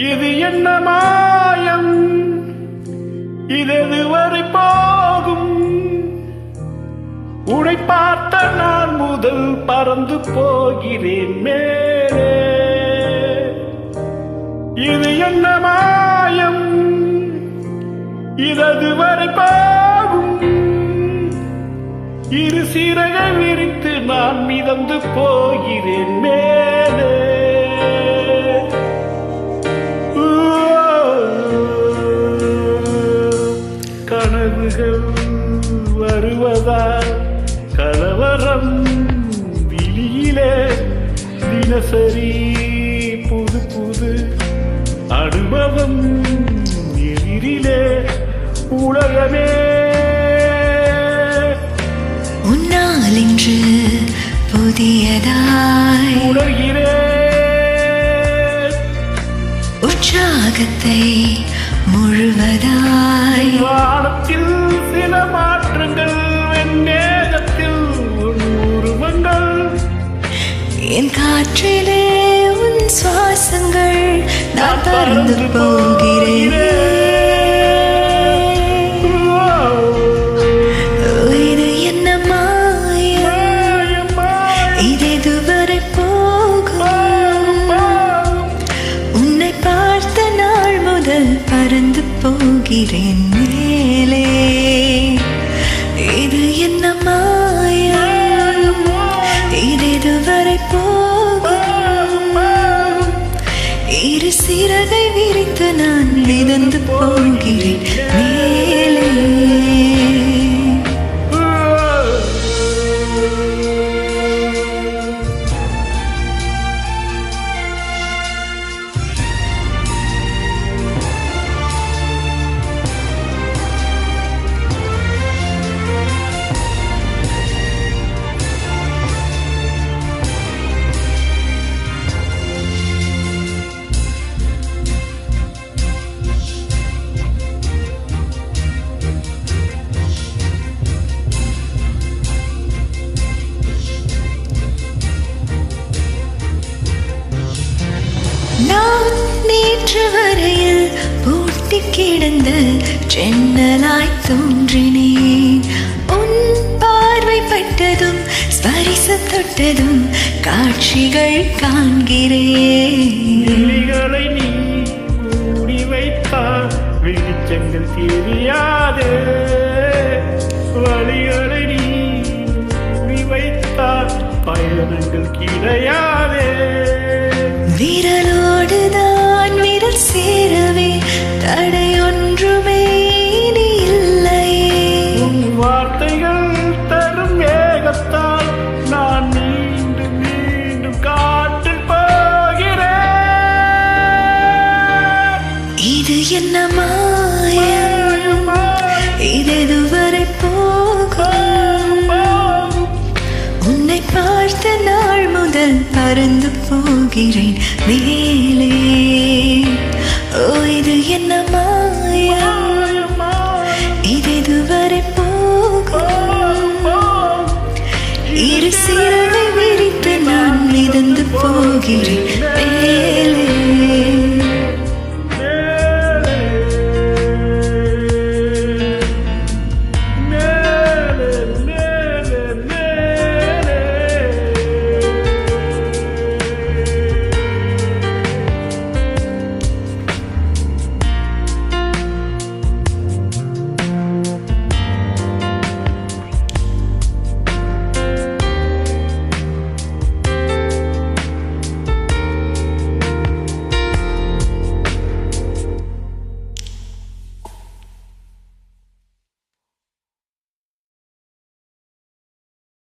இது என்ன மாயம்? இதெது வரை போகும்? உடை பார்த்த நான் முதல் பறந்து போகிறேன் மேலே. இது என்ன மாயம்? இதது வரை போகும்? இரு சீரகை விரித்து நான் மிதந்து போகிறேன் மேலே. கலவரம் விழியிலே தினசரி புது புது அனுபவம் எதிரிலே உலகமே. உன்னால் இன்று புதியதாய் உணர்கிறேன் உற்சாகத்தை முழுவதாய் காற்றிலே உன் சுவாசங்கள் நான் பறந்து போகிறேன். இது என்ன மாயம்? இது இதுவரை போகும். உன்னை பார்த்த நாள் முதல் பறந்து போகிறேன் மேலே. போகிறேன் கிடந்து சென்னலாய் தோன்றினேன். உன் பார்வை பட்டதும் ஸ்பரிச தொட்டதும் காட்சிகள் காண்கிறேன். நீ மூடி வைத்தால் வெளிச்சங்கள் தெரியாது. வழிகளை நீ மூடி வைத்தால் பயணங்கள் கிடையாதே. நாள் பறந்து போகிறேன் மேலே. ஓ இது என்னமா